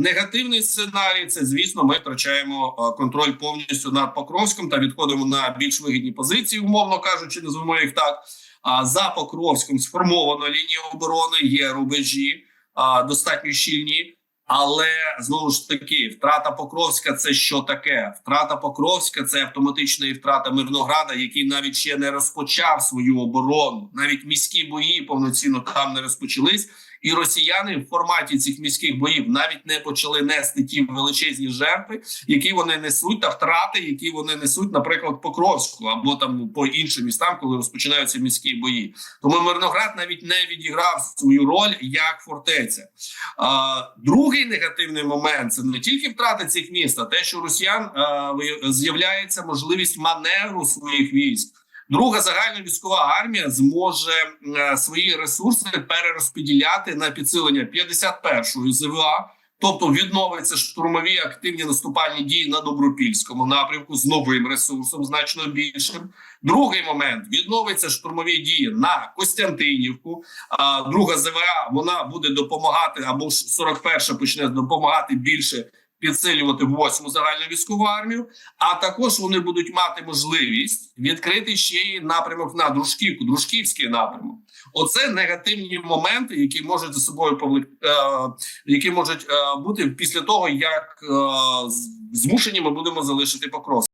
Негативний сценарій це, звісно, ми втрачаємо контроль повністю над Покровськом та відходимо на більш вигідні позиції, умовно кажучи, називаємо їх так. А за Покровськом сформовано лінію оборони, є рубежі достатньо щільні. Але знову ж таки, втрата Покровська це що таке? Втрата Покровська це автоматична втрата Мирнограда, який навіть ще не розпочав свою оборону. Навіть міські бої повноцінно там не розпочались. І росіяни в форматі цих міських боїв навіть не почали нести ті величезні жертви, які вони несуть, та втрати, які вони несуть, наприклад, Покровську або там по іншим містам, коли розпочинаються міські бої. Тому Мирноград навіть не відіграв свою роль як фортеця. А, другий негативний момент це не тільки втрата цих міст, а те, що росіян е, з'являється можливість маневру своїх військ. Друга загальна військова армія зможе е, свої ресурси перерозподіляти на підсилення 51-ї ЗВА, тобто відновиться штурмові активні наступальні дії на добропільському напрямку з новим ресурсом, значно більшим. Другий момент відновиться штурмові дії на Костянтинівку. А друга ЗВА вона буде допомагати або ж 41-ша почне допомагати більше. Підсилювати восьму загальну військову армію, а також вони будуть мати можливість відкрити ще й напрямок на Дружківку, Дружківський напрямок. Оце негативні моменти, які можуть за собою повлек... е, які можуть е, бути після того, як е, змушені ми будемо залишити Покровськ.